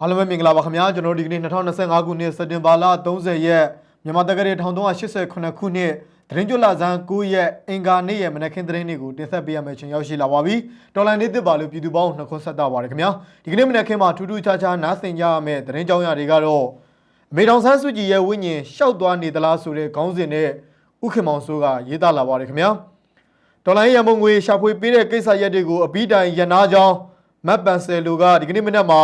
အားလုံးပဲမင်္ဂလာပါခင်ဗျာကျွန်တော်တို့ဒီကနေ့2025ခုနှစ်စက်တင်ဘာလ30ရက်မြန်မာတက္ကရာ1389ခုနှစ်သတင်းကျွလဇန်9ရက်အင်္ဂါနေ့ရဲ့မနက်ခင်းသတင်းတွေကိုတင်ဆက်ပေးရမယ့်ချိန်ရောက်ရှိလာပါပြီတော်လိုင်းနေ့တစ်ပါလို့ပြည်သူပေါင်းနှခွန်းဆက်တာပါတယ်ခင်ဗျာဒီကနေ့မနက်ခင်းမှာထူးထူးခြားခြားနားဆင်ကြရမယ့်သတင်းကြောင်းရာတွေကတော့အမေတော်ဆန်းစုကြည်ရဲ့ဝိညာဉ်ရှောက်သွားနေသလားဆိုတဲ့ခေါင်းစဉ်နဲ့ဥခင်မောင်စိုးကရေးသားလာပါတယ်ခင်ဗျာဒေါ်လာရန်ပုံငွေရှာဖွေပေးတဲ့ကိစ္စရပ်တွေကိုအပြီးတိုင်ရန်နာကြောင်းမတ်ပန်ဆယ်လိုကဒီကနေ့မနက်မှာ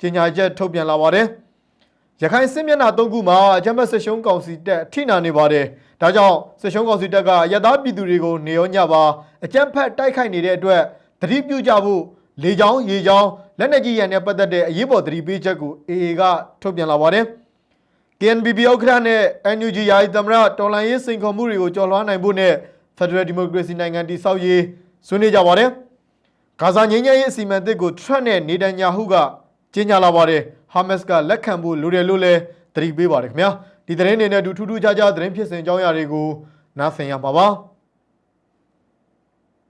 ကြေညာချက်ထုတ်ပြန်လာပါတယ်။ရခိုင်စစ်မျက်နှာ၃ခုမှာအကြမ်းဖက်စစ်ရှုံးကောင်စီတပ်ထိနာနေပါတယ်။ဒါကြောင့်စစ်ရှုံးကောင်စီတပ်ကရတသားပြည်သူတွေကိုနေရောညပါအကြမ်းဖက်တိုက်ခိုက်နေတဲ့အတွက်သတိပြုကြဖို့လေကြောင်းရေကြောင်းလက်နက်ကြီးရန်နဲ့ပတ်သက်တဲ့အရေးပေါ်သတိပေးချက်ကို AA ကထုတ်ပြန်လာပါတယ်။ KNBB ဥက္ကဋ္ဌနဲ့ NUG ယာယီသမရတော်လှန်ရေးစိန်ခေါ်မှုတွေကိုကျော်လွှားနိုင်ဖို့နဲ့ Federal Democracy နိုင်ငံတည်ဆောက်ရေးဆွေးနွေးကြပါတယ်။ဂါဇာငြိမ်းချမ်းရေးအစီအမံသစ်ကို Trump နဲ့နေတန်ညာဟုက ကြေညာလာပါတယ်။ Hamas ကလက်ခံဖို့လိုတယ်လို့လည်းသတိပေးပါတယ်ခင်ဗျာ။ဒီသတင်းတွေနဲ့အတူထူးထူးခြားခြားသတင်းဖြစ်စဉ်အကြောင်းအရာတွေကိုနားဆင်ရပါပါ။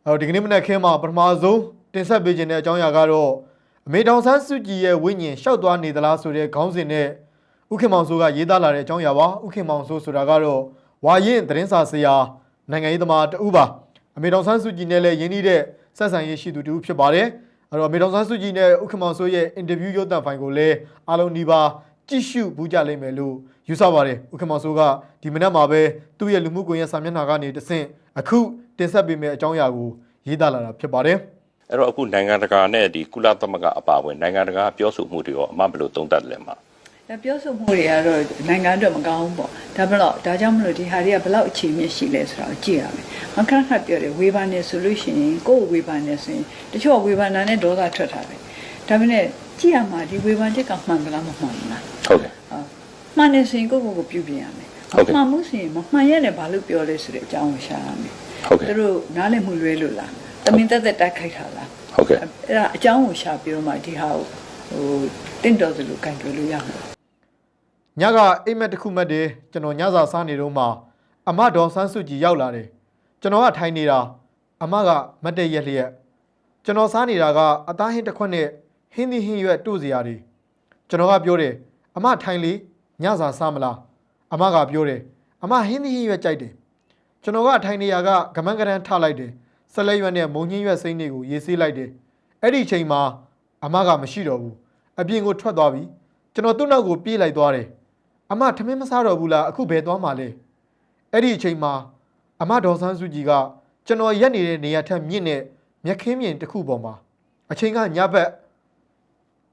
အော်ဒီကနေ့မနက်ခင်းမှာပထမဆုံးတင်ဆက်ပေးခြင်းတဲ့အကြောင်းအရာကတော့အမေတောင်ဆန်းစုကြည်ရဲ့ဝိညာဉ်ရှောက်သွားနေသလားဆိုတဲ့ခေါင်းစဉ်နဲ့ဥခင်မောင်စိုးကရေးသားလာတဲ့အကြောင်းအရာပါဥခင်မောင်စိုးဆိုတာကတော့ဝါရင်သတင်းစာဆရာနိုင်ငံရေးသမားတဦးပါအမေတောင်ဆန်းစုကြည်နဲ့လည်းရင်းနှီးတဲ့ဆက်ဆံရေးရှိသူတဦးဖြစ်ပါတယ် အဲ့တော့အမေတောင်ဆန်းစုကြည်နဲ့ဥခင်မောင်စိုးရဲ့အင်တာဗျူးရုပ်သံဖိုင်ကိုလည်းအားလုံးဒီပါကြည့်ရှုဘူးကြလိမ့်မယ်လို့ယူဆပါတယ်ဥခင်မောင်စိုးကဒီမနက်မှာပဲသူ့ရဲ့လူမှုကွန်ရက်စာမျက်နှာကနေတဆင့်အခုတင်ဆက်ပေးမယ့်အကြောင်းအရာကိုရေးသားလာတာဖြစ်ပါတယ်အဲ့တော့အခုနိုင်ငံတကာနဲ့ဒီကုလသမဂ္ဂအပါအဝင်နိုင်ငံတကာပြောဆိုမှုတွေရောအမှဘယ်လိုသုံးသပ်လဲမှာ ဒါပြောဆိုမှုတွေကတော့နိုင်ငံအတွက်မကောင်းဘူးပေါ့ဒါဘလို့ဒါကြောင့်မလို့ဒီဟာတွေကဘလောက်အခြေမြင့်ရှိလဲဆိုတာကိုကြည့်ရမယ်မခဏခဏပြောတယ်ဝေဖန်နေဆိုလို့ရှိရင်ကိုယ်ဝေဖန်နေဆိုရင်တချို့ကဝေဖန်တာနဲ့ဒေါသထွက်တာပဲဒါပေမဲ့ကြည့်ရမှာဒီဝေဖန်ချက်ကမှန်ကလားမမှန်ဘူးလားဟုတ်ကဲ့ဟုတ်မှန်နေဆိုရင်ကိုယ့်ကိုယ်ကိုပြုပြင်ရမယ်ဟုတ်ကဲ့မှန်မှုဆိုရင်မမှန်ရက်လည်းဘာလို့ပြောလဲဆိုတဲ့အကြောင်းကိုရှာရမယ်ဟုတ်ကဲ့သူတို့နားလည်မှုလွဲလို့လားတမင်သက်သက်တိုက်ခိုက်တာလားဟုတ်ကဲ့အဲ့ဒါအကြောင်းကိုရှာပြီးတော့မှဒီဟာကိုဟိုတင့်တော်သလိုကန်ကြွလို့ရမှာ ညကအိမ်မက်တစ်ခုမှတ်တယ်ကျွန်တော်ညစာစားနေတော့မှအမဒေါ်ဆန်းစုကြည်ရောက်လာတယ်ကျွန်တော်ကထိုင်နေတာအမကမတ်တဲ့ရက်လျက်ကျွန်တော်စားနေတာကအသားဟင်းတစ်ခွက်နဲ့ဟင်းသီးဟင်းရွက်တို့စရာတွေကျွန်တော်ကပြောတယ်အမထိုင်လေညစာစားမလားအမကပြောတယ်အမဟင်းသီးဟင်းရွက်ကြိုက်တယ်ကျွန်တော်ကထိုင်နေရကကမန်းကရန်ထလိုက်တယ်ဆက်လက်ရွက်နဲ့မုံညင်းရွက်စိမ့်တွေကိုရေးဆေးလိုက်တယ်အဲ့ဒီအချိန်မှာအမကမရှိတော့ဘူးအပြင်ကိုထွက်သွားပြီကျွန်တော်သူ့နောက်ကိုပြေးလိုက်သွားတယ် အမထမင်းမစားတော့ဘူးလားအခုဘယ်သွားမှလဲအဲ့ဒီအချိန်မှာအမဒေါ်ဆန်းစုကြည်ကကျွန်တော်ရက်နေတဲ့နေရာထက်မြင့်တဲ့မြက်ခင်းမြင်တစ်ခုပေါ်မှာအချိန်ကညဘက်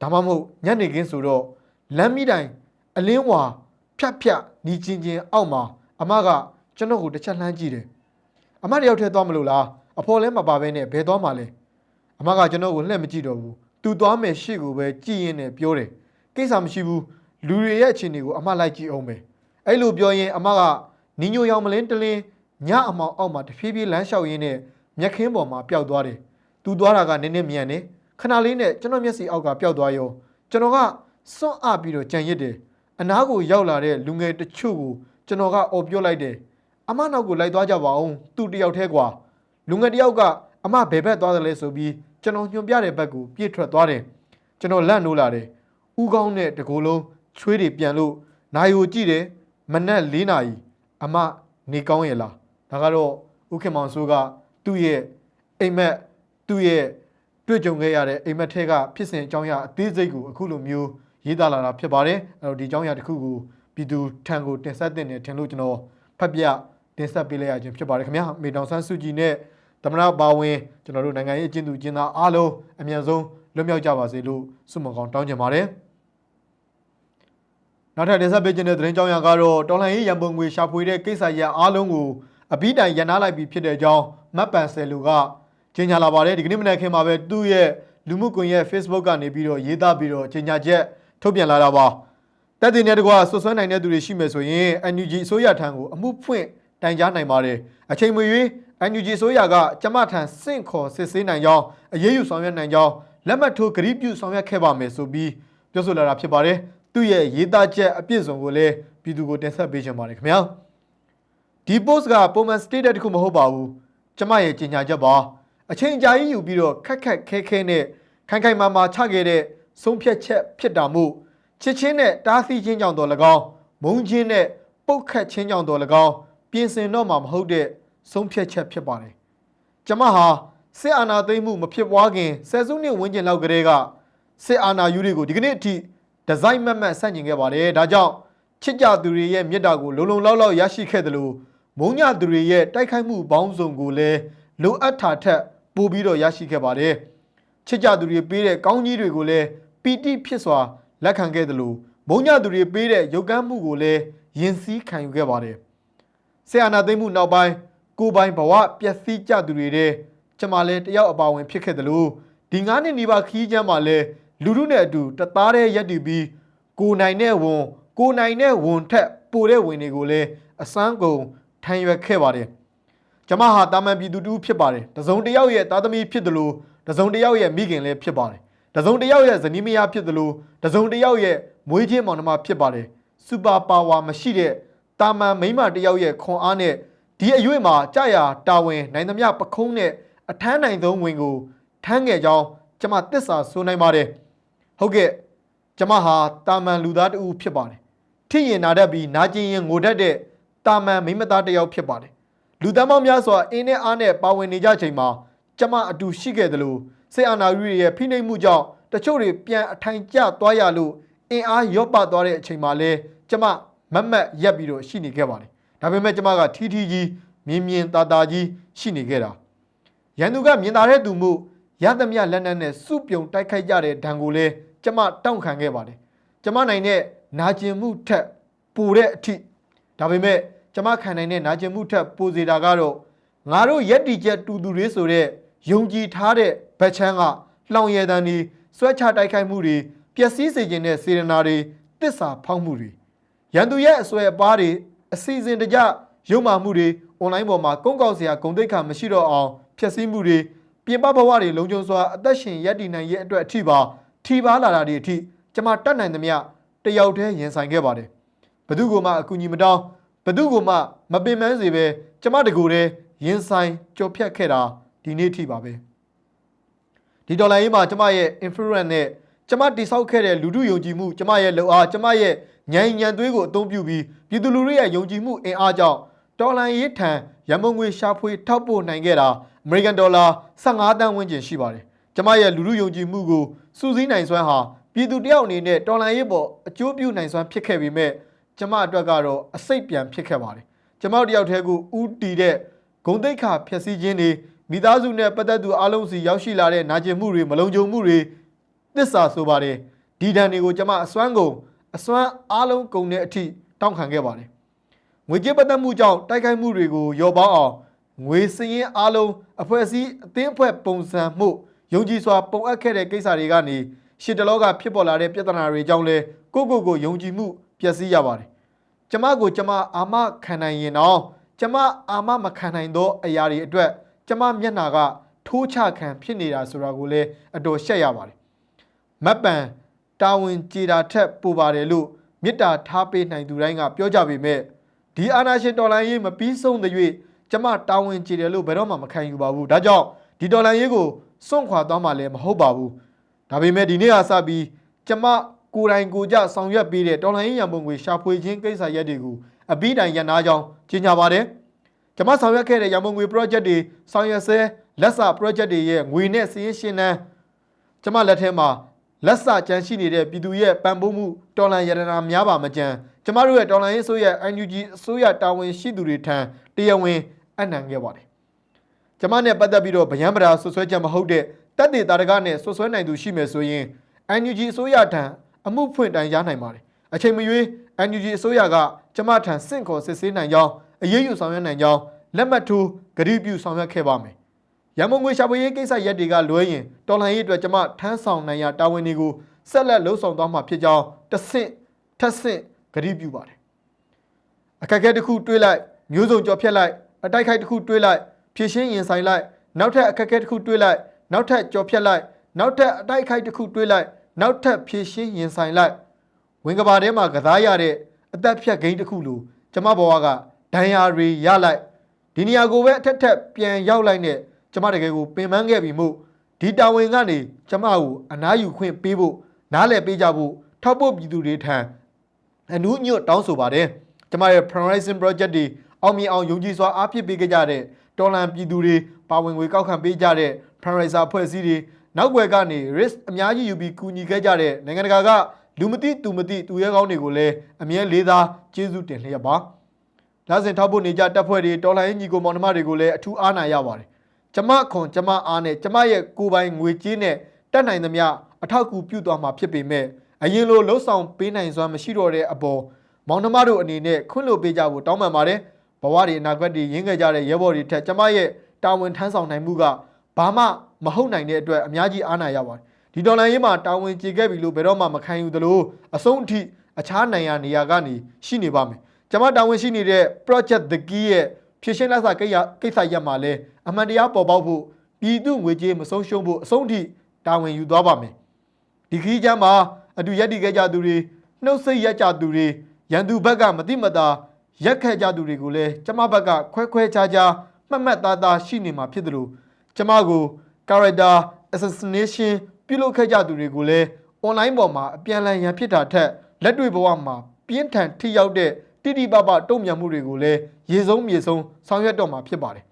ဒါမှမဟုတ်ညနေခင်းဆိုတော့လမ်းမီတိုင်အလင်းဝါဖြတ်ဖြတ်နီချင်းချင်းအောက်မှာအမကကျွန်တော်ကိုတစ်ချက်လှမ်းကြည့်တယ်အမတယောက်တည်းသွားမလို့လားအဖော်လဲမပါဘဲနဲ့ဘယ်သွားမှလဲအမကကျွန်တော်ကိုလှည့်မကြည့်တော့ဘူးသူသွားမယ်ရှေ့ကိုပဲကြည့်ရင်းနဲ့ပြောတယ်ကိစ္စမရှိဘူး လူတွေရဲ့အခြေအနေကိုအမလိုက်ကြည့်အောင်ပဲအဲ့လိုပြောရင်အမကနင်းညိုရောင်မလင်းတလင်းညအမောင်အောက်မှာတဖြည်းဖြည်းလမ်းလျှောက်ရင်းနဲ့မျက်ခင်းပေါ်မှာပျောက်သွားတယ်သူသွားတာကနည်းနည်းမြန်တယ်ခဏလေးနဲ့ကျွန်တော်မျက်စိအောက်ကပျောက်သွားရောကျွန်တော်ကစွန့်အပ်ပြီးတော့ကြံရစ်တယ်အနားကိုရောက်လာတဲ့လူငယ်တချို့ကိုကျွန်တော်ကအော်ပြောလိုက်တယ်အမနောက်ကိုလိုက်သွားကြပါအောင်သူတယောက်တည်းကွာလူငယ်တယောက်ကအမဘယ်ဘက်သွားတယ်လဲဆိုပြီးကျွန်တော်ညွှန်ပြတဲ့ဘက်ကိုပြေးထွက်သွားတယ်ကျွန်တော်လန့်နိုးလာတယ်ဥကောင်းတဲ့တကူလုံး ချွေးတွေပြန်လို့နိုင်ကိုကြည့်တယ်မနက်၄နာရီအမနေကောင်းရဲ့လားဒါကတော့ဥခင်မောင်ဆိုးကသူ့ရဲ့အိမ်မက်သူ့ရဲ့တွေ့ကြုံခဲ့ရတဲ့အိမ်မက်ထဲကဖြစ်စဉ်အကြောင်းအရာအသေးစိတ်ကိုအခုလိုမျိုးရေးသားလာတာဖြစ်ပါတယ်အဲ့တော့ဒီအကြောင်းအရာတစ်ခုကိုပြည်သူထံကိုတင်ဆက်တင်တယ်ထင်လို့ကျွန်တော်ဖတ်ပြတင်ဆက်ပေးလိုက်ရခြင်းဖြစ်ပါတယ်ခင်ဗျာမေတောင်ဆန်းစုကြည်နဲ့သမနာပါဝင်ကျွန်တော်တို့နိုင်ငံရေးအကျဉ်းသူကျင်းသားအားလုံးအမြန်ဆုံးလွတ်မြောက်ကြပါစေလို့ဆုမွန်ကောင်းတောင်းချင်ပါတယ် နောက်ထပ်တင်ဆက်ပေးခြင်းတဲ့သတင်းကြောင်းရကတော့တော်လှန်ရေးရန်ပုံငွေရှာဖွေတဲ့ကိစ္စရပ်အားလုံးကိုအပြီးတိုင်ရန်နာလိုက်ပြီးဖြစ်တဲ့အကြောင်းမတ်ပန်ဆယ်လူကကြေညာလာပါတယ်ဒီကနေ့မနက်ခင်းမှာပဲသူ့ရဲ့လူမှုကွန်ရက် Facebook ကနေပြီးတော့ရေးသားပြီးတော့ကြေညာချက်ထုတ်ပြန်လာတာပါတက်တင်တဲ့တကွာဆွဆွဲနိုင်တဲ့သူတွေရှိမယ်ဆိုရင် NUG အစိုးရထံကိုအမှုဖွင့်တိုင်ကြားနိုင်ပါတယ်အချိန်မရွေး NUG အစိုးရကကျမထံစင့်ခေါ်စစ်ဆေးနိုင်ကြောင်းအရေးယူဆောင်ရွက်နိုင်ကြောင်းလက်မှတ်ထိုးကတိပြုဆောင်ရွက်ခဲ့ပါမယ်ဆိုပြီးပြောဆိုလာတာဖြစ်ပါတယ် သူ့ရဲ့ရေးသားချက်အပြည့်စုံကိုလည်းပြည်သူကိုတင်ဆက်ပေးချင်ပါတယ်ခင်ဗျာဒီ post ကပုံမှန် state တစ်ခုမဟုတ်ပါဘူးကျမရဲ့ကြေညာချက်ပါအချိန်ကြာကြီးယူပြီးတော့ခက်ခက်ခဲခဲနဲ့ခိုင်ခိုင်မာမာချခဲ့တဲ့ဆုံးဖြတ်ချက်ဖြစ်တာမို့ချစ်ချင်းနဲ့တားဆီးခြင်းကြောင့်တော်၎င်းမုန်းခြင်းနဲ့ပုတ်ခတ်ခြင်းကြောင့်တော်၎င်းပြင်ဆင်တော့မှာမဟုတ်တဲ့ဆုံးဖြတ်ချက်ဖြစ်ပါတယ်။ကျမဟာစစ်အာဏာသိမ်းမှုမဖြစ်ပွားခင်ဆယ်စုနှစ်ဝန်းကျင်လောက်ကတည်းကစစ်အာဏာယူတွေကိုဒီကနေ့အထိ ဒီဇိုင်းမတ်မတ်ဆန့်ကျင်ခဲ့ပါတယ်။ဒါကြောင့်ချစ်ကြသူတွေရဲ့မြတ်တာကိုလုံလုံလောက်လောက်ရရှိခဲ့တယ်လို့မုန်းညသူတွေရဲ့တိုက်ခိုက်မှုပေါင်းစုံကိုလည်းလိုအပ်တာထက်ပိုပြီးတော့ရရှိခဲ့ပါတယ်။ချစ်ကြသူတွေပေးတဲ့ကောင်းကြီးတွေကိုလည်းပီတိဖြစ်စွာလက်ခံခဲ့တယ်လို့မုန်းညသူတွေပေးတဲ့ရုပ်ကမ်းမှုကိုလည်းယဉ်စည်းခံယူခဲ့ပါတယ်။ဆီယနာသိမ့်မှုနောက်ပိုင်းကိုယ်ပိုင်ဘဝပျက်စီးကြသူတွေတဲ့ကျမလည်းတယောက်အပါဝင်ဖြစ်ခဲ့တယ်လို့ဒီငါးနှစ်နီးပါးခီးချမ်းမှာလည်း လူလူနဲ့အတူတသားတည်းရက်တည်ပြီးကိုယ်နိုင်တဲ့ဝန်ကိုယ်နိုင်တဲ့ဝန်ထက်ပိုတဲ့ဝင်တွေကိုလည်းအစမ်းကုန်ထမ်းရွက်ခဲ့ပါတယ်။ကျမဟာတာမန်ပြည်သူတူဖြစ်ပါတယ်။တစုံတစ်ယောက်ရဲ့သားသမီးဖြစ်တယ်လို့တစုံတစ်ယောက်ရဲ့မိခင်လည်းဖြစ်ပါတယ်။တစုံတစ်ယောက်ရဲ့ဇနီးမယားဖြစ်တယ်လို့တစုံတစ်ယောက်ရဲ့မွေးချင်းမောင်နှမဖြစ်ပါတယ်။စူပါပါဝါမရှိတဲ့တာမန်မိန်းမတစ်ယောက်ရဲ့ခွန်အားနဲ့ဒီအရွေ့မှာကြာရတာဝန်နိုင်သမျှပခုံးနဲ့အထမ်းနိုင်ဆုံးဝင်ကိုထမ်းငယ်ကြောင်းကျမတစ္ဆာဆိုနိုင်ပါတယ်။ ဟုတ်ကဲ့ကျမဟာတာမန်လူသားတစ်ဦးဖြစ်ပါတယ်။ထိရင်နာတတ်ပြီးနာကျင်ရင်ငိုတတ်တဲ့တာမန်မိန်းမသားတစ်ယောက်ဖြစ်ပါတယ်။လူသားမောင်းများစွာအင်းနဲ့အားနဲ့ပါဝင်နေကြချိန်မှာကျမအတူရှိခဲ့တယ်လို့စေအာနာယူရဲ့ဖိနှိပ်မှုကြောင့်တချို့တွေပြန်အထိုင်ကျသွားရလို့အင်အားရော့ပသွားတဲ့အချိန်မှာလဲကျမမတ်မတ်ရက်ပြီးတော့ရှိနေခဲ့ပါတယ်။ဒါပေမဲ့ကျမကထီးထီးကြီးမြင်မြင်သာသာကြီးရှိနေခဲ့တာ။ရန်သူကမြင်သာတဲ့သူမှုရသမျှလက်နက်နဲ့စုပြုံတိုက်ခိုက်ကြတဲ့ဒဏ်ကိုလည်း ကျမတောင့်ခံခဲ့ပါတယ်။ကျမနိုင်တဲ့နာကျင်မှုထက်ပိုတဲ့အထိဒါပေမဲ့ကျမခံနိုင်တဲ့နာကျင်မှုထက်ပိုစေတာကတော့ငါတို့ရက်တီချက်တူတူလေးဆိုတဲ့ယုံကြည်ထားတဲ့ဘက်ချမ်းကလောင်ရည်တန်ဒီဆွဲချတိုက်ခိုက်မှုတွေပျက်စီးစေခြင်းတဲ့စေရနာတွေတစ္ဆာဖောက်မှုတွေရန်သူရဲ့အစွဲအပါးတွေအစီအစဉ်တကျရုံမာမှုတွေအွန်လိုင်းပေါ်မှာကုန်းကောက်စရာဂုံတိတ်ခါမရှိတော့အောင်ဖျက်ဆီးမှုတွေပြင်ပဘဝတွေလုံခြုံစွာအသက်ရှင်ရပ်တည်နိုင်ရဲ့အတွက်အထိပါ ထိပါလာတာတွေအထိကျွန်မတတ်နိုင်သမျှတယောက်တည်းရင်ဆိုင်ခဲ့ပါတယ်ဘသူကမှအကူအညီမတောင်းဘသူကမှမပင်ပန်းစေပဲကျွန်မတကူတည်းရင်ဆိုင်ကြော်ဖြတ်ခဲ့တာဒီနေ့အထိပါပဲဒီဒေါ်လာရေးမှာကျမရဲ့ influence နဲ့ကျမတိဆောက်ခဲ့တဲ့လူထုယုံကြည်မှုကျမရဲ့လုံအားကျမရဲ့ညံညံသွေးကိုအသုံးပြုပြီးပြည်သူလူထုရဲ့ယုံကြည်မှုအင်အားကြောင့်ဒေါ်လာရေးထံရမုံငွေရှာဖွေထောက်ပို့နိုင်ခဲ့တာအမေရိကန်ဒေါ်လာ15တန်းဝန်းကျင်ရှိပါတယ်ကျမရဲ့လူထုယုံကြည်မှုကို စူးစီးနိုင်စွမ်းဟာပြည်သူတယောက်အနေနဲ့ဒေါ်လာရေးပေါ်အကျိုးပြုနိုင်စွမ်းဖြစ်ခဲ့ပေမဲ့ကျမအတွက်ကတော့အစိတ်ပြန်ဖြစ်ခဲ့ပါတယ်ကျမတို့တယောက်တည်းကိုဥတီတဲ့ဂုံတိတ်ခါဖျက်ဆီးခြင်းတွေမိသားစုနဲ့ပတ်သက်သူအလုံးစီရောက်ရှိလာတဲ့နာကျင်မှုတွေမလုံခြုံမှုတွေသစ္စာဆိုပါတယ်ဒီဒဏ်တွေကိုကျွန်မအစွမ်းကုန်အစွမ်းအားလုံးကုန်တဲ့အထိတောင်းခံခဲ့ပါတယ်ငွေကြေးပတ်သက်မှုကြောင့်တိုက်ခိုက်မှုတွေကိုရောပေါင်းအောင်ငွေစည်ရင်အားလုံးအဖွဲ့အစည်းအသင်းအဖွဲ့ပုံစံမှု ယုံကြည်စွာပုံအပ်ခဲ့တဲ့ကိစ္စတွေကနေရှစ်တလောကဖြစ်ပေါ်လာတဲ့ပြဿနာတွေကြောင့်လဲကိုယ့်ကိုယ်ကိုယုံကြည်မှုပျက်စီးရပါတယ်ကျမကိုကျမအာမခံနိုင်ရင်တော့ကျမအာမမခံနိုင်သောအရာတွေအတွက်ကျမမျက်နှာကထိုးချခံဖြစ်နေတာဆိုတာကိုလည်းအတော်ရှက်ရပါတယ်မတ်ပန်တာဝန်ကြေတာထက်ပိုပါတယ်လို့မေတ္တာထားပေးနိုင်သူတိုင်းကပြောကြပေမဲ့ဒီအာနာရှင်တော်လိုင်းရေးမပြီးဆုံးတဲ့၍ကျမတာဝန်ကြေတယ်လို့ဘယ်တော့မှမခံယူပါဘူးဒါကြောင့်ဒီတော်လိုင်းရေးကို စွန့်ခွာသွားမှလည်းမဟုတ်ပါဘူးဒါပေမဲ့ဒီနေ့ဟာစပြီးကျမကိုယ်တိုင်ကိုယ်ကြဆောင်ရွက်ပေးတဲ့တော်လိုင်းရေးရန်ပုံငွေရှာဖွေခြင်းကိစ္စရပ်တွေကိုအပြီးတိုင်ရန်နာကြောင်းကြေညာပါတယ်ကျမဆောင်ရွက်ခဲ့တဲ့ရန်ပုံငွေ project တွေဆောင်ရွက်ဆဲလက်စာ project တွေရဲ့ငွေနဲ့စည်ရင်းရှင်းနှန်းကျမလက်ထဲမှာလက်စကြမ်းရှိနေတဲ့ပြည်သူရဲ့ပံ့ပိုးမှုတော်လန်ရတနာများပါမကြမ်းကျမတို့ရဲ့တော်လန်ရေးဆိုရဲ့ NUG အစိုးရတာဝန်ရှိသူတွေထံတရားဝင်အနံခဲ့ပါတယ် ကျမနဲ့ပတ်သက်ပြီးတော့ဗယံပရာဆွဆွဲချက်မဟုတ်တဲ့တက်တေတာရကနဲ့ဆွဆွဲနိုင်သူရှိမယ်ဆိုရင် NUG အစိုးရထံအမှုဖွင့်တိုင်ရနိုင်ပါတယ်အချိန်မရွေး NUG အစိုးရကကျမထံစင့်ခေါ်စစ်ဆေးနိုင်ကြောင်းအရေးယူဆောင်ရွက်နိုင်ကြောင်းလက်မှတ်ထိုးဂရုပြုဆောင်ရွက်ခဲ့ပါမယ်ရမုံငွေရှာဖွေရေးကိစ္စရက်တွေကလွဲရင်တော်လှန်ရေးအတွက်ကျမထမ်းဆောင်နိုင်ရတာဝန်တွေကိုဆက်လက်လှုပ်ဆောင်သွားမှာဖြစ်ကြောင်းတစ်ဆင့်ထက်ဆင့်ဂရုပြုပါတယ်အခက်အခဲတစ်ခုတွေးလိုက်မျိုးစုံကြော်ဖြတ်လိုက်အတိုက်ခိုက်တစ်ခုတွေးလိုက် ဖြည့်ရှင်းရင်ဆိုင်လိုက်နောက်ထပ်အခက်အခဲတစ်ခုတွေးလိုက်နောက်ထပ်ကြော်ဖြတ်လိုက်နောက်ထပ်အတိုက်ခိုက်တစ်ခုတွေးလိုက်နောက်ထပ်ဖြည့်ရှင်းရင်ဆိုင်လိုက်ဝင်ကဘာထဲမှာကစားရတဲ့အသက်ဖြတ်ဂိမ်းတစ်ခုလိုကျမဘဝကဒဏ်ရာတွေရလိုက်ဒီနေရာကိုပဲအထက်ထက်ပြန်ရောက်လိုက်နဲ့ကျမတကယ်ကိုပင်ပန်းခဲ့ပြီမို့ဒီတာဝန်ကနေကျမကိုအနားယူခွင့်ပေးဖို့နားလည်ပေးကြဖို့ထောက်ပို့ပြည်သူတွေထံအနုညွတ်တောင်းဆိုပါတယ်ကျမရဲ့ Horizon Project တွေအောင်မြင်အောင်ယုံကြည်စွာအားဖြစ်ပေးကြတဲ့ တော်လန်ပြည်သူတွေပါဝင်ငွေကောက်ခံပေးကြတဲ့ Horizon အဖွဲ့အစည်းတွေနောက်ွယ်ကနေ risk အများကြီးယူပြီးကူညီခဲ့ကြတဲ့နိုင်ငံတကာကလူမသိသူမသိသူရဲကောင်းတွေကိုလည်းအမြဲလေးစားကျေးဇူးတင်လျက်ပါလာစဉ်ထောက်ဖို့နေကြတပ်ဖွဲ့တွေတော်လှန်ရေးညီကိုမောင်နှမတွေကိုလည်းအထူးအားနာရပါတယ်ကျမခွန်ကျမအားနဲ့ကျမရဲ့ကိုယ်ပိုင်ငွေကြေးနဲ့တက်နိုင်သမျှအထောက်အကူပြုသွားမှာဖြစ်ပေမဲ့အရင်လိုလှုပ်ဆောင်ပေးနိုင်စွမ်းမရှိတော့တဲ့အပေါ်မောင်နှမတို့အနေနဲ့ခွင့်လွှတ်ပေးကြဖို့တောင်းပန်ပါတယ် ဘဝတွေအနာဂတ်တွေရင်းခဲ့ကြတဲ့ရဲဘော်တွေထက်ကျမရဲ့တာဝန်ထမ်းဆောင်နိုင်မှုကဘာမှမဟုတ်နိုင်တဲ့အတွက်အများကြီးအားနာရပါတယ်ဒီဒေါ်လာရေးမှာတာဝန်ကျေခဲ့ပြီလို့ဘယ်တော့မှမခံယူသလိုအဆုံးအထိအခြားနိုင်ရာနေရာကနေရှိနေပါမယ်ကျမတာဝန်ရှိနေတဲ့ project the key ရဲ့ဖြစ်ရှင်းလက်စာကိစ္စကိစ္စရပ်မှာလဲအမှန်တရားပေါ်ပေါက်ဖို့ပြည်သူငွေကြေးမဆုံးရှုံးဖို့အဆုံးထိတာဝန်ယူသွားပါမယ်ဒီခီးချမ်းမှာအတူရက်တည်ခဲ့ကြသူတွေနှုတ်ဆက်ရက်ကြသူတွေရန်သူဘက်ကမတိမတာ ရက်ခဲ့ကြသူတွေကိုလည်းကျမဘက်ကခွဲခွဲခြားခြားမှတ်မှတ်သားသားရှိနေမှာဖြစ်တယ်လို့ကျမကို character assassination ပြုလုပ်ခဲ့ကြသူတွေကိုလည်း online ပေါ်မှာအပြန်အလှန်ရန်ဖြစ်တာထက်လက်တွေ့ဘဝမှာပြင်းထန်ထိရောက်တဲ့တိတိပပတုံ့ပြန်မှုတွေကိုလည်းရေဆုံးမြေဆုံးဆောင်ရွက်တော့မှာဖြစ်ပါတယ်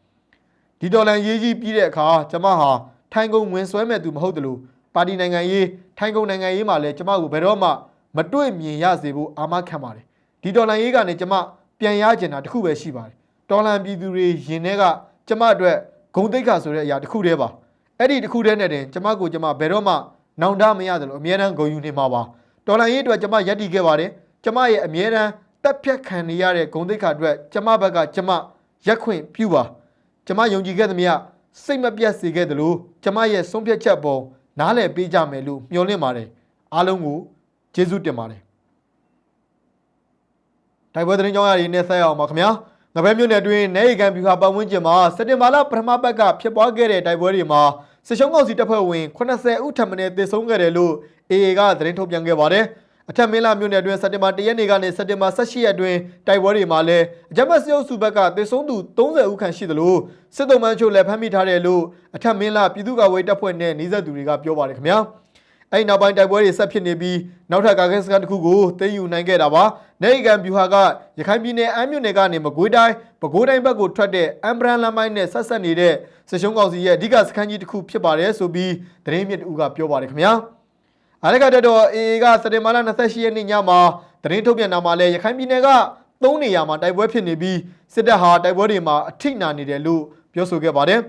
ဒီဒေါ်လာရေးကြီးပြီးတဲ့အခါကျမဟာထိုင်းကုန်းဝင်ဆွဲမဲ့သူမဟုတ်တယ်လို့ပါတီနိုင်ငံရေးထိုင်းကုန်းနိုင်ငံရေးမှာလည်းကျမကိုဘယ်တော့မှမတွေ့မြင်ရစေဖို့အာမခံပါတယ်ဒီဒေါ်လာရေးကနေကျမ ပြန်ရကျင်တာတစ်ခုပဲရှိပါတယ်တော်လန်ပြည်သူတွေရင်ထဲကကျမအတွက်ဂုံတိတ်ခါဆိုတဲ့အရာတစ်ခုတည်းပါအဲ့ဒီတစ်ခုတည်းနဲ့တင်ကျမကိုကျမဘယ်တော့မှနောင်တမရတယ်လို့အမြဲတမ်းဂုဏ်ယူနေမှာပါတော်လိုင်းရေးအတွက်ကျမယက်တည်ခဲ့ပါတယ်ကျမရဲ့အမြဲတမ်းတက်ဖြတ်ခံနေရတဲ့ဂုံတိတ်ခါအတွက်ကျမဘက်ကကျမရက်ခွင့်ပြုပါကျမယုံကြည်ခဲ့သမျှစိတ်မပြတ်စေခဲ့သလိုကျမရဲ့ဆုံးဖြတ်ချက်ပုံနားလည်ပေးကြမယ်လို့မျှော်လင့်ပါတယ်အားလုံးကိုကျေးဇူးတင်ပါတယ် တိုက်ပွဲသတင်းကြောင်းရည်နဲ့ဆက်ရအောင်ပါခင်ဗျာငပဲမြို့နယ်တွင်နေရီကန်ဗျူဟာပတ်ဝန်းကျင်မှာစက်တင်ဘာလပထမပတ်ကဖြစ်ပွားခဲ့တဲ့တိုက်ပွဲတွေမှာစစ်ရှုံးကောင်စီတပ်ဖွဲ့ဝင်80ဦးထပ်မံသေဆုံးခဲ့တယ်လို့ AA ကသတင်းထုတ်ပြန်ခဲ့ပါတယ်အထက်မင်းလာမြို့နယ်တွင်စက်တင်ဘာ1ရက်နေ့ကနေစက်တင်ဘာ18ရက်တွင်တိုက်ပွဲတွေမှာလည်းအကြမ်းဖက်စစ်အုပ်စုဘက်ကသေဆုံးသူ30ဦးခန့်ရှိသလိုစစ်တုံးမှန်းချို့လည်းဖမ်းမိထားတယ်လို့အထက်မင်းလာပြည်သူ့ကာကွယ်ရေးတပ်ဖွဲ့နဲ့နှိစက်သူတွေကပြောပါတယ်ခင်ဗျာ အဲ့ဒီနောက်ပိုင်းတိုက်ပွဲတွေဆက်ဖြစ်နေပြီးနောက်ထပ်ကာကဲစကန်တစ်ခုကိုသိမ်းယူနိုင်ခဲ့တာပါနေရီကန်ဗျူဟာကရခိုင်ပြည်နယ်အမ်းမြို့နယ်ကနေမကွေးတိုင်းပဲခူးတိုင်းဘက်ကိုထွက်တဲ့အမ်ဘရန်လမ်းပိုင်းနဲ့ဆက်ဆက်နေတဲ့စစ်ရှုံးကောင်စီရဲ့အဓိကစခန်းကြီးတစ်ခုဖြစ်ပါတယ်ဆိုပြီးသတင်းမြစ်တူကပြောပါတယ်ခင်ဗျာအားရကတက်တော့ AA ကစက်တင်ဘာလ28ရက်နေ့ညမှာသတင်းထုတ်ပြန်တာမှာလဲရခိုင်ပြည်နယ်ကသုံးနေရာမှာတိုက်ပွဲဖြစ်နေပြီးစစ်တပ်ဟာတိုက်ပွဲတွေမှာအထိနာနေတယ်လို့ပြောဆိုခဲ့ပါတယ်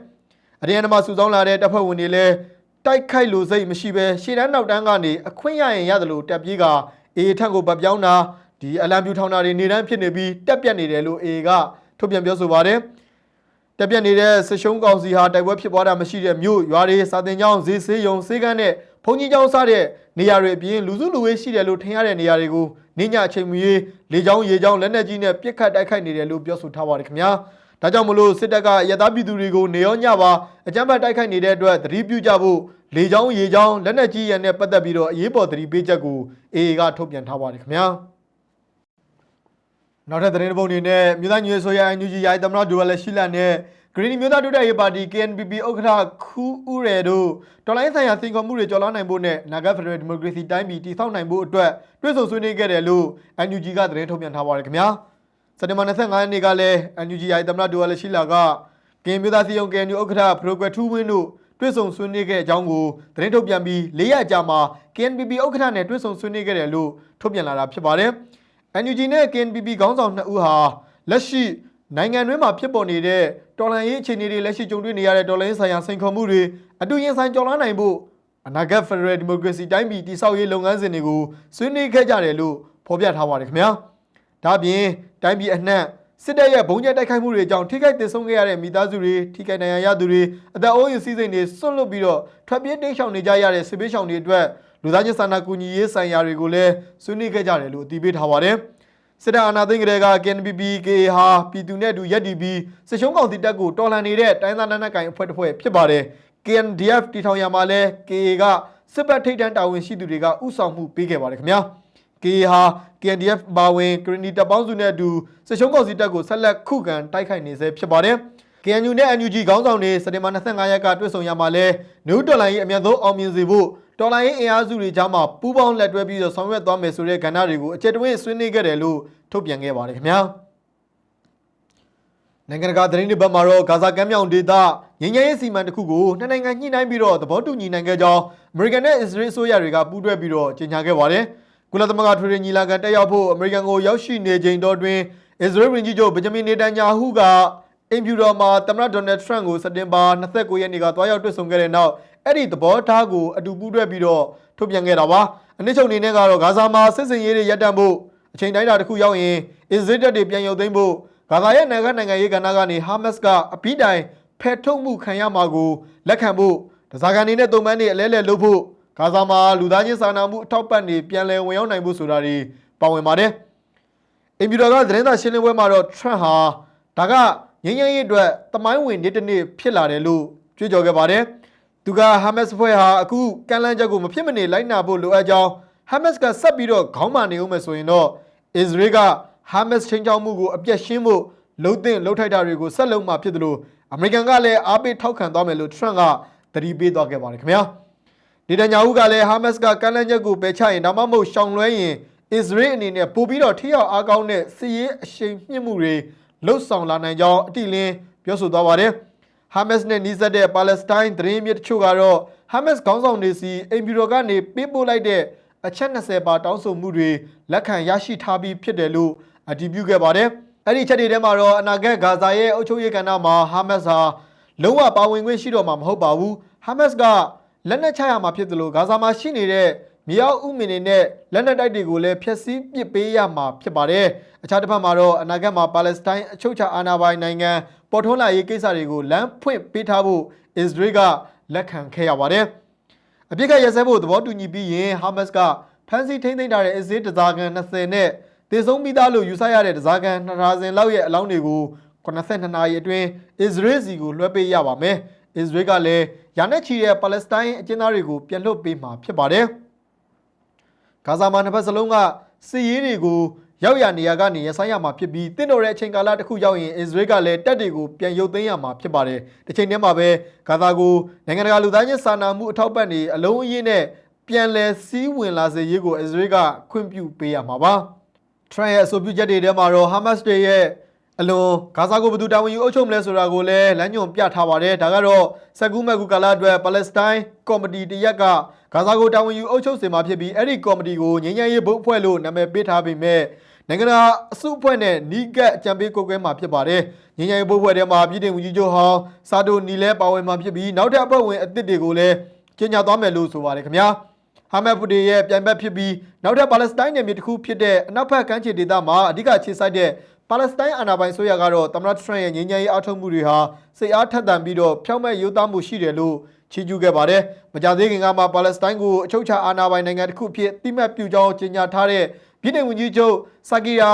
အရင်ကမှစုဆောင်းလာတဲ့တပ်ဖွဲ့ဝင်တွေလည်း တိုက်ခိုက်လို့စိတ်မရှိပဲရှေ့တန်းနောက်တန်းကနေအခွင့်ရရင်ရတယ်လို့တက်ပြေးက AA ထက်ကိုဗတ်ပြောင်းတာဒီအလံပြူထောင်တာတွေနေတန်းဖြစ်နေပြီးတက်ပြက်နေတယ်လို့ AA ကထုတ်ပြန်ပြောဆိုပါတယ်တက်ပြက်နေတဲ့စစ်ရှုံးကောင်စီဟာတိုက်ပွဲဖြစ်ပွားတာမရှိတဲ့မြို့ရွာတွေစာတင်ကျောင်းဈေးဆေးရုံဆေးကန်းနဲ့ဘုံကြီးကျောင်းစတဲ့နေရာတွေအပြင်လူစုလူဝေးရှိတယ်လို့ထင်ရတဲ့နေရာတွေကိုနေညအချိန်မီလေကြောင်းရေကြောင်းလက်နက်ကြီးနဲ့ပစ်ခတ်တိုက်ခိုက်နေတယ်လို့ပြောဆိုထားပါတယ်ခင်ဗျာ ဒါကြောင့်မလို့စစ်တပ်ကရတာပြည်သူတွေကိုနေရောညပါအကြမ်းဖက်တိုက်ခိုက်နေတဲ့အတွက်သတိပြုကြဖို့လေကြောင်းရေကြောင်းလက်နက်ကြီးရန်နဲ့ပတ်သက်ပြီးတော့အရေးပေါ်သတိပေးချက်ကို AA ကထုတ်ပြန်ထားပါတယ်ခင်ဗျာနောက်ထပ်သတင်းတစ်ပုဒ်အနေနဲ့မြို့သားညွေဆိုရအန်ယူဂျီရိုင်သမရဒူဝဲလက်ရှိလန်နဲ့ဂရင်းမြို့သားဒုတက်ရေးပါတီ KNPP ဥက္ကဋ္ဌခူးဦးရဲတို့တော်လိုင်းဆိုင်ရာစင်ကော်မှုတွေကြော်လွှမ်းနိုင်ဖို့နဲ့နာဂတ်ဖက်ဒရယ်ဒီမိုကရေစီတိုင်းပြည်တည်ဆောက်နိုင်ဖို့အတွက်တွဲဆုံဆွေးနွေးခဲ့တယ်လို့ NUG ကသတင်းထုတ်ပြန်ထားပါတယ်ခင်ဗျာ စက်တင်ဘာ25ရက်နေ့ကလည်း NUG ရိုင်သမရဒူဝဲလက်ရှိလာကကင်မြို့သားစီယုံ KNU ဥက္ကဋ္ဌပရိုကွယ်ထူးဝင်းတို့တွဲဆုံဆွေးနွေးခဲ့တဲ့အကြောင်းကိုသတင်းထုတ်ပြန်ပြီး၄ရက်ကြာမှာ KNPP ဥက္ကဋ္ဌနဲ့တွဲဆုံဆွေးနွေးခဲ့တယ်လို့ထုတ်ပြန်လာတာဖြစ်ပါတယ် NUG နဲ့ KNPP ခေါင်းဆောင်နှစ်ဦးဟာလက်ရှိနိုင်ငံတွင်းမှာဖြစ်ပေါ်နေတဲ့တော်လှန်ရေးအခြေအနေတွေလက်ရှိကြုံတွေ့နေရတဲ့တော်လှန်ရေးဆိုင်ရာစိန်ခေါ်မှုတွေအတူရင်ဆိုင်ကြော်လွှမ်းနိုင်ဖို့အနာဂတ်ဖက်ဒရယ်ဒီမိုကရေစီတိုင်းပြည်တည်ဆောက်ရေးလုပ်ငန်းစဉ်တွေကိုဆွေးနွေးခဲ့ကြတယ်လို့ဖော်ပြထားပါတယ်ခင်ဗျာ ဒါ့အပြင်တိုင်းပြည်အနှံ့စစ်တပ်ရဲ့ဘုံကျဲတိုက်ခိုက်မှုတွေကြောင့်ထိခိုက်ဒေဆုံးခဲ့ရတဲ့မိသားစုတွေထိခိုက်ဒဏ်ရာရသူတွေအသက်အိုးအိမ်စီးစိမ်တွေဆွန့်လွတ်ပြီးတော့ထွက်ပြေးတိမ်းရှောင်နေကြရတဲ့စစ်ပေးရှောင်တွေအတွက်လူသားချင်းစာနာကူညီရေးဆိုင်ရာတွေကိုလည်းဆွေးနွေးခဲ့ကြတယ်လို့အတည်ပြုထားပါတယ်စစ်တပ်အာဏာသိမ်းကြတဲ့က KNPP KA ဟာပြည်သူနဲ့အတူရက်တီပြီးစစ်ရှုံးကောင်စီတပ်ကိုတော်လှန်နေတဲ့တိုင်းသားနိုင်ငံကိုင်အဖွဲ့တစ်ဖွဲ့ဖြစ်ပါတယ် KNDF တီထောင်ရမှာလဲ KA ကစစ်ပတ်ထိပ်တန်းတာဝန်ရှိသူတွေကဥဆောင်မှုပေးခဲ့ပါတယ်ခင်ဗျာ KA ဟာ KNDF ဘာဝင်ကရင်နီတပ်ပေါင်းစုနဲ့အတူစစ်ရှုံးကောင်စီတပ်ကိုဆက်လက်ခုခံတိုက်ခိုက်နေဆဲဖြစ်ပါတယ် KNU နဲ့ NUG ခေါင်းဆောင်တွေစက်တင်ဘာ25ရက်ကတွေ့ဆုံရမှာလဲနူးတော်လိုင်းရဲ့အမြန်ဆုံးအောင်မြင်စေဖို့တတော်လိုင်းအင်အားစုတွေကြားမှာပူးပေါင်းလက်တွဲပြီးတော့ဆောင်ရွက်သွားမယ်ဆိုတဲ့ကဏ္ဍတွေကိုအကြက်တွင်းဆွေးနွေးခဲ့တယ်လို့ထုတ်ပြန်ခဲ့ပါတယ်ခင်ဗျာနိုင်ငံတကာသတင်းတွေဘက်မှာတော့ဂါဇာကမ်းမြောင်ဒေသငင်းငယ်ရေးစီမံတစ်ခုကိုနှစ်နိုင်ငံညှိနှိုင်းပြီးတော့သဘောတူညီနိုင်ခဲ့ကြောင်းအမေရိကန်နဲ့အစ္စရေးအစိုးရတွေကပူးတွဲပြီးတော့ကြေညာခဲ့ပါတယ် ကုလသမဂ္ဂထွေထွေညီလာခံတက်ရောက်ဖို့အမေရိကန်ကိုရောက်ရှိနေချိန်တော်တွင်အစ္စရေးဝန်ကြီးချုပ်ဗင်ဂျမင်နေတန်ညာဟုကအင်ဖြူတော်မှာသမ္မတဒေါ်နယ်ထရန့်ကိုစက်တင်ဘာ29ရက်နေ့ကတွားရောက်တွေ့ဆုံခဲ့တဲ့နောက်အဲ့ဒီသဘောထားကိုအတူပူးတွဲပြီးတော့ထုတ်ပြန်ခဲ့တာပါအနည်းချုပ်အနေနဲ့ကတော့ဂါဇာမှာစစ်စင်ရေးတွေရပ်တန့်ဖို့အချိန်တိုင်းတာတစ်ခုရောက်ရင်အစ္စရေးတပ်တွေပြန်ရုပ်သိမ်းဖို့ဂါဇာရဲ့နိုင်ငံနိုင်ငံရေးကဏ္ဍကနေဟာမတ်စ်ကအပြီးတိုင်ဖယ်ထုတ်မှုခံရမှာကိုလက်ခံဖို့တစားကန်နေနဲ့တုံ့ပန်းတွေအလဲလဲလုပ်ဖို့ ဂါဇာမှာလူသားချင်းစာနာမှုအထောက်ပံ့တွေပြန်လည်ဝင်ရောက်နိုင်ဖို့ဆိုတာတွေပါဝင်ပါတယ်အင်ဖြူတော်ကသတင်းစာရှင်းလင်းပွဲမှာတော့ Trump ဟာဒါကငင်းငင်းရေးအတွက်တမိုင်းဝင်နေ့တစ်နေ့ဖြစ်လာတယ်လို့ကြွေးကြော်ခဲ့ပါတယ်။သူကဟာမတ်စ်ဖွဲ့ဟာအခုကမ်းလှမ်းချက်ကိုမဖြစ်မနေလိုက်နာဖို့လိုအပ်ကြောင်းဟာမတ်စ်ကဆက်ပြီးတော့ခေါင်းမာနေဦးမယ်ဆိုရင်တော့အစ္စရေးကဟာမတ်စ်ချင်းချောင်းမှုကိုအပြတ်ရှင်းဖို့လှုပ်တဲ့လှုပ်ထိုက်တာတွေကိုဆက်လုပ်မှဖြစ်တယ်လို့အမေရိကန်ကလည်းအားပေးထောက်ခံသွားမယ်လို့ Trump ကသတိပေးသွားခဲ့ပါတယ်ခင်ဗျာ။ ဒေတညာဟုကလည်းဟာမတ်စ်ကကမ်းလှမ်းချက်ကိုပယ်ချရင်ဒါမှမဟုတ်ရှောင်လွှဲရင်အစ္စရေးအနေနဲ့ပို့ပြီးတော့ထိရောက်အားကောင်းတဲ့စစ်ရေးအရှိန်မြင့်မှုတွေလှုပ်ဆောင်လာနိုင်ကြောင်းအတိအလင်းပြောဆိုသွားပါတယ်။ဟာမတ်စ်နဲ့နှီးစပ်တဲ့ပါလက်စတိုင်းသတင်းမြစ်တချို့ကတော့ဟာမတ်စ်ခေါင်းဆောင်တွေစီအိမ်ဖြူတော်ကနေပေးပို့လိုက်တဲ့အချက်20ပါတောင်းဆိုမှုတွေလက်ခံရရှိထားပြီးဖြစ်တယ်လို့အတည်ပြုခဲ့ပါတယ်။အဲ့ဒီချက်တွေထဲမှာတော့အနာဂတ်ဂါဇာရဲ့အုပ်ချုပ်ရေးကဏ္ဍမှာဟာမတ်စ်ဟာလုံးဝပါဝင်ခွင့်ရှိတော့မှာမဟုတ်ပါဘူး။ဟာမတ်စ်က လက်နက်ချရမှာဖြစ်တယ်လို့ဂါဇာမှာရှိနေတဲ့မြေအောက်ဥမင်တွေနဲ့လက်နက်တိုက်တွေကိုလည်းဖျက်ဆီးပစ်ပေးရမှာဖြစ်ပါတယ်။အခြားတစ်ဖက်မှာတော့အနာဂတ်မှာပါလက်စတိုင်းအချုပ်ချာအာဏာပိုင်နိုင်ငံပေါ်ထွန်းလာရေးကိစ္စတွေကိုလမ်းဖွင့်ပေးထားဖို့အစ္စရေးကလက်ခံခဲ့ရပါတယ်။အပြစ်ကရစဲဖို့သဘောတူညီပြီးရင်ဟာမတ်စ်ကဖမ်းဆီးထိန်းသိမ်းထားတဲ့အစ္စရေးတစားကန်20နဲ့တည်ဆုံးပြီးသားလို့ယူဆရတဲ့တစားကန်2000လောက်ရဲ့အလောင်းတွေကို82နာရီအတွင်းအစ္စရေးစီကိုလွှဲပေးရပါမယ်။ အစ္စရေးကလည်းယာနဲ့ချီတဲ့ပါလက်စတိုင်းအကျဉ်းသားတွေကိုပြန်လွှတ်ပေးမှာဖြစ်ပါတယ်။ဂါဇာမှာနှစ်ဖက်စလုံးကစစ်ရေးတွေကိုရောက်ရနေရကနေရဆိုင်ရမှာဖြစ်ပြီးတင့်တော်တဲ့အချိန်ကာလတစ်ခုရောက်ရင်အစ္စရေးကလည်းတပ်တွေကိုပြန်ရုပ်သိမ်းရမှာဖြစ်ပါတယ်။တစ်ချိန်တည်းမှာပဲဂါဇာကိုနိုင်ငံတကာလူသားချင်းစာနာမှုအထောက်ပံ့တွေအလုံးအရင်းနဲ့ပြန်လည်စည်းဝင်လာစေရေးကိုအစ္စရေးကခွင့်ပြုပေးရမှာပါ။ Trump ရဲ့အဆိုပြုချက်တွေထဲမှာတော့ Hamas တွေရဲ့ အလွန်ဂါဇာကိုဘယ်သူတာဝန်ယူအုပ်ချုပ်မလဲဆိုတာကိုလည်းလမ်းညွှန်ပြထားပါတယ်ဒါကတော့စက်ကူးမက်ကူကာလာအတွက်ပါလက်စတိုင်းကော်မတီတရက်ကဂါဇာကိုတာဝန်ယူအုပ်ချုပ်စေမှာဖြစ်ပြီးအဲ့ဒီကော်မတီကိုငြိမ်းချမ်းရေးဘုတ်အဖွဲ့လို့နာမည်ပေးထားပေမဲ့နိုင်ငံတော်အစုအဖွဲ့နဲ့နီးကပ်အကြံပေးကိုကွဲမှာဖြစ်ပါတယ်ငြိမ်းချမ်းရေးဘုတ်အဖွဲ့ထဲမှာပြည်ထောင်ဝန်ကြီးချုပ်ဟောင်းစာတိုနီလဲပါဝင်မှာဖြစ်ပြီးနောက်ထပ်အဖွဲ့ဝင်အသစ်တွေကိုလည်းကြေညာသွားမယ်လို့ဆိုပါတယ်ခင်ဗျာဟာမတ်ဖူဒီရဲ့ပြိုင်ဘက်ဖြစ်ပြီးနောက်ထပ်ပါလက်စတိုင်းနယ်မြေတစ်ခုဖြစ်တဲ့အနောက်ဘက်ကမ်းခြေဒေသမှာအဓိကခြေစိုက်တဲ့ ပါလက်စတိုင်းအာဏာပိုင်ဆိုရကတော့သမ္မတထရန့်ရဲ့ငြိမ်းချမ်းရေးအထောက်မှုတွေဟာစိတ်အားထက်သန်ပြီးတော့ဖြောင့်မတ်ရိုးသားမှုရှိတယ်လို့ချီးကျူးခဲ့ပါတယ်။မကြသေးခင်ကမှပါလက်စတိုင်းကိုအချုပ်ချာအာဏာပိုင်နိုင်ငံတစ်ခုဖြစ်တိမှတ်ပြုကြောင်းကြေညာထားတဲ့ပြည်ထောင်ဝန်ကြီးချုပ်ဆာကီယာ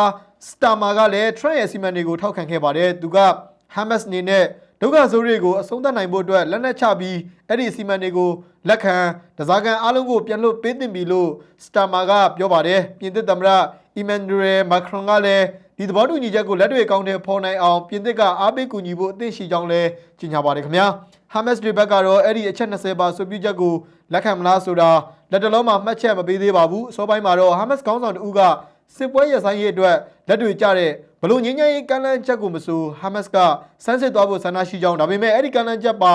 စတာမာကလည်းထရန့်ရဲ့စီမံတွေကိုထောက်ခံခဲ့ပါတယ်။သူကဟာမတ်စ်အနေနဲ့ဒုက္ခဆိုးတွေကိုအဆုံးသတ်နိုင်ဖို့အတွက်လက်နက်ချပြီးအဲ့ဒီစီမံတွေကိုလက်ခံတစားကန်အားလုံးကိုပြန်လွှတ်ပေးသင့်ပြီလို့စတာမာကပြောပါတယ်ပြင်သစ်သမ္မတအီမန်နျူရယ်မာခရွန်ကလည်း ဒီသဘောတူညီချက်ကိုလက်တွေ့အကောင့်ထဲပေါ်နိုင်အောင်ပြင်သစ်ကအားပေးကူညီဖို့အသင့်ရှိကြောင်းလည်းကြေညာပါတယ်ခင်ဗျာဟာမတ်စ်တွေဘက်ကတော့အဲ့ဒီအချက်20ပါဆိုပြုချက်ကိုလက်ခံမလားဆိုတာလက်တလုံးမှာမှတ်ချက်မပေးသေးပါဘူးအစောပိုင်းမှာတော့ဟာမတ်စ်ခေါင်းဆောင်တဦးကစစ်ပွဲရဆိုင်ရေးအတွက်လက်တွေကျတဲ့ဘလို့ငင်းငင်းရေးကမ်းလှမ်းချက်ကိုမဆိုဟာမတ်စ်ကစမ်းစစ်သွားဖို့ဆန္ဒရှိကြောင်းဒါပေမဲ့အဲ့ဒီကမ်းလှမ်းချက်ပါ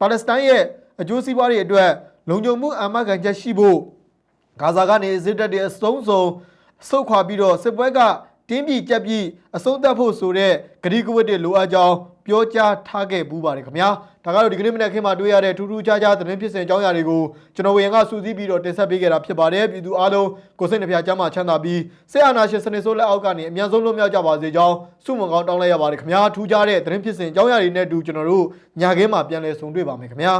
ပါလက်စတိုင်းရဲ့အကျိုးစီးပွားတွေအတွက်လုံခြုံမှုအာမခံချက်ရှိဖို့ဂါဇာကနေအစ္စရေးတပ်တွေအဆုံးစုံဆုတ်ခွာပြီးတော့စစ်ပွဲက တင်းပြည်ကြက်ပြီးအဆုံးသတ်ဖို့ဆိုတဲ့ဂရီကဝတ်တွေလိုအပ်ကြောင်းပြောကြားထားခဲ့ပူးပါတယ်ခင်ဗျာဒါကတော့ဒီကနေ့မနေ့ခင်းမှာတွေ့ရတဲ့ထူးထူးခြားခြားသတင်းဖြစ်စဉ်အကြောင်းအရာတွေကိုကျွန်တော်ဝေရင်ကစူးစီးပြီးတော့တင်ဆက်ပေးခဲ့တာဖြစ်ပါတယ်ပြည်သူအားလုံးကိုစိတ်နှပြချမ်းသာချမ်းသာပြီးဆေးအာနာရှင်စနစ်ဆိုးလက်အောက်ကနေအမြန်ဆုံးလွတ်မြောက်ကြပါစေကြောင်းဆုမွန်ကောင်းတောင်းလိုက်ရပါတယ်ခင်ဗျာထူးခြားတဲ့သတင်းဖြစ်စဉ်အကြောင်းအရာတွေနဲ့အတူကျွန်တော်တို့ညာခင်းမှာပြန်လည်ဆုံတွေ့ပါမယ်ခင်ဗျာ